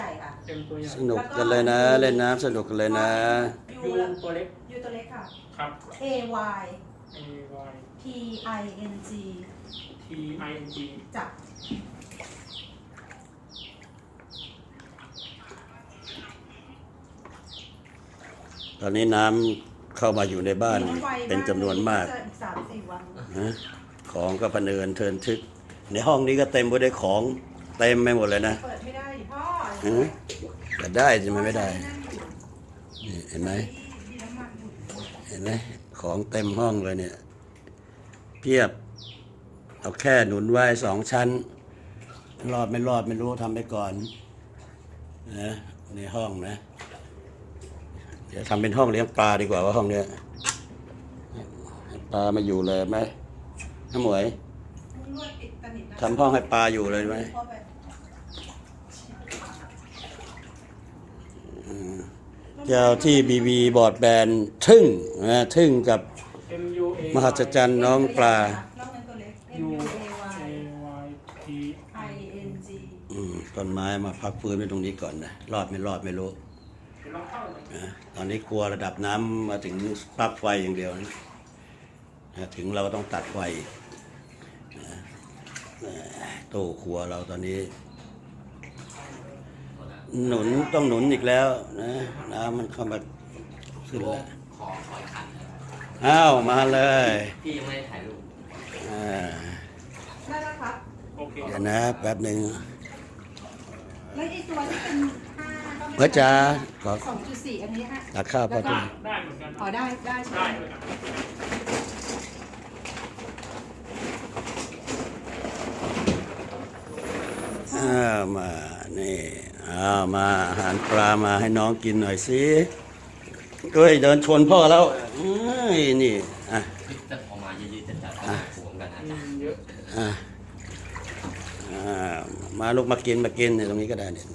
ใหญ่ค่ะเต็มตัวใหญ่สนุกกันเลยนะ เล่นน้ำสนุกกันเลยนะ ยูยูตัวเล็กยูตัวเล็กค่ะ ครับ A Y A Y P I N G T I N G จับตอนนี้น้ำเข้ามาอยู่ในบ้านลี้ยงไวเป็นจำนวนมากจะอีกสามสี่วันนะของก็พะเนินเทินทึก ในห้องนี้ก็เต็มไปด้วยของเต็มไปหมดเลยนะ เปิดไม่ได้ ดิพ่อหือแต่ได้ใช่ไหมไม่ได้นี่เห็นไหมเห็นไหมของเต็มห้องเลยเนี่ยเพียบ เอาแค่หนุนไว้สองชั้น รอดไม่รอดไม่รู้ทำไปก่อนนะในห้องนะ เดี๋ยวทำเป็นห้องเลี้ยงปลาดีกว่าว่าห้องเนี้ยปลามาอยู่เลยไหมน้าหมวยทำห้องให้ปลาอยู่เลยไหม พ่อไป เจ้าที่บีบีบอร์ดแบนทึ่งนะทึ่งกับ M U A มหัศจรรย์น้องปลา น้องนั้นตัวเล็ก M U U A A Y Y T I N G อืมต้นไม้มาพักฟื้นไว้ตรงนี้ก่อนนะ รอดไม่รอดไม่รู้เดี๋ยวลองเข้าเลยนะตอนนี้กลัวระดับน้ำมาถึงปลั๊กไฟอย่างเดียวนะนะถึงเราก็ต้องตัดไฟนะนะตู้ครัวเราตอนนี้ หนุนต้องหนุนอีกแล้วนะน้ำมันเข้ามาขึ้นแล้วขอขออีกคันอ้าวมาเลยพี่ยังไม่ได้ถ่ายรูปอ่าได้แล้วครับ โอเค เดี๋ยวนะแป๊บหนึ่งแล้วไอ้ตัวที่เป็นห้าก็ไม่เพื่อจะขอสองจุดสี่อันนี้ฮะตักข้าวพอได้ดีได้เหมือนกันอ๋อได้ได้ใช่ไหมได้เลยครับอ้าวมานี่ อ้าวมาอาหารปลามาให้น้องกินหน่อยสิเอ้ยเดินชนพ่อแล้วเอ้ยนี่อะจะออกมายืดๆจะจัดกันหวงกันนะอืจ๊ะมเยอะอะอ่ามาลูกมากินมากินเนี่ยตรงนี้ก็ได้เนี่ย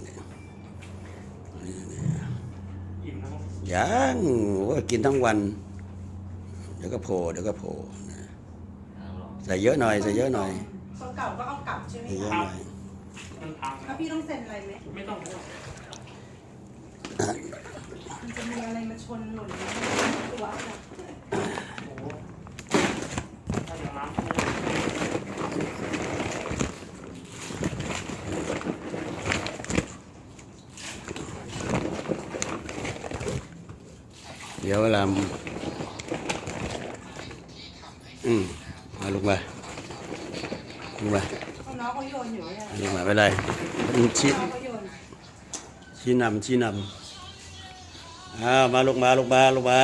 อิ่มนะครับยังโอ้ยกินทั้งวัน เดี๋ยวก็โผล่เดี๋ยวก็โผล่นะใส่เยอะหน่อยใส่เยอะหน่อยตัวเก่าก็เอากลับใช่ไหมใส่เยอะคะหน่อย มันพังแล้วพี่ต้องเซ็นอะไรไหมไม่ต้องพูดมันจะมีอะไรมาชนหล่นไหมตัวค่ะโอ้โหถ้าอย่างน้ำท่วมเดี๋ยวเวลาอืมมาลูกมาลูกมาเอา น้องเขาโยนอยู่เนี่ยลูกมาไม่เป็นไรชี้น้องเขาโยนชี้นำชี้นำอ้าวมาลูกมาลูกมาลูกมา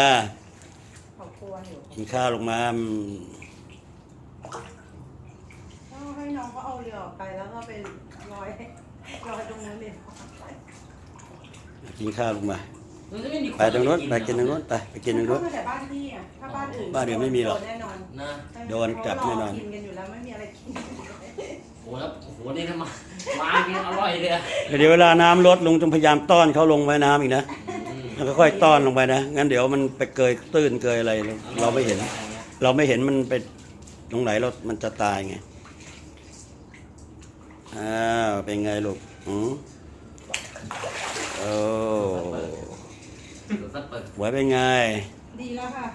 เขากลัวอยู่กินข้าวลูกมาอืมต้องให้น้องเขาเอาเรือออกไปแล้วก็ไปลอยลอยตรงนั้นเลยกินข้าวลูกมามันจะไม่มีคไปตรงนู้นไปกินตรงนู้นไปไปกินตรงนู้น เข้ามาแต่บ้านพี่อะถ้าบ้านอื่นบ้านอื่นไม่มีหรอกโดนแน่นอนนะ โดนจับแน่นอนเพราะรกินกันอยู่แล้วไม่มีอะไรกินโอ้ แล้วโอ้โหนี่ถ้ามามากินอร่อยเลยอะเดี๋ยวเวลาน้ำลดลุงต้องพยายามต้อนเขาลงแม่น้ำอีกนะอืมแล้วก็ค่อยต้อนลงไปนะ งั้นเดี๋ยวมันไปเกยตื้นเกยอะไรเราไม่เห็น เราไม่เห็นมันไปตรงไหนเรามันจะตายไง อ้าวเป็นไงลูกอืมโอ้เดี๋ยวสักเปิดหวยเป็นไง ดีแล้วค่ะ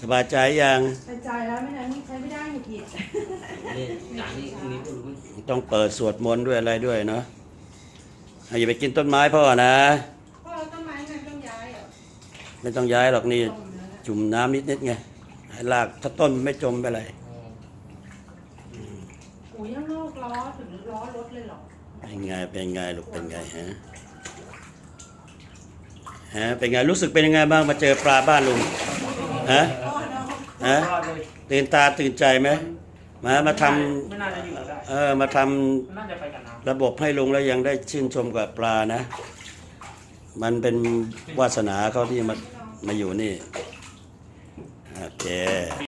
สบายใจยังกระจายแล้วไม่นั้นใช้ไม่ได้หงุดหงิดนี่อย่างนี้นี้ก็รู้ ต้องเปิดสวดมนต์ด้วยอะไรด้วยเนาะเอาอย่าไปกินต้นไม้พ่อนะเพราะเราต้นไม้มันต้องย้ายเหรอไม่ต้องย้ายหรอกนี่ต้นนั้นอะจุ่มน้ำนิดๆไงให้รากถ้าต้นไม่จมไปเลยโอ้ยยังโลกล้อถึงล้อรถเลยเหรอเป็นไงเป็นไงลูกเป็นไงฮะฮะเป็นไงรู้สึกเป็นยังไงบ้างมาเจอปลาบ้านลุงฮะพ่อน้องฮะรอดเลยตื่นตาตื่นใจไหม มามาทไม่น่าจะอยู่ได้ำเออมาทมันน่าจะไปกับน้ำำระบบให้ลุงแล้วยังได้ชื่นชมกับปลานะ มันเป็นวาสนาเขาที่มามาอยู่นี่ โอเค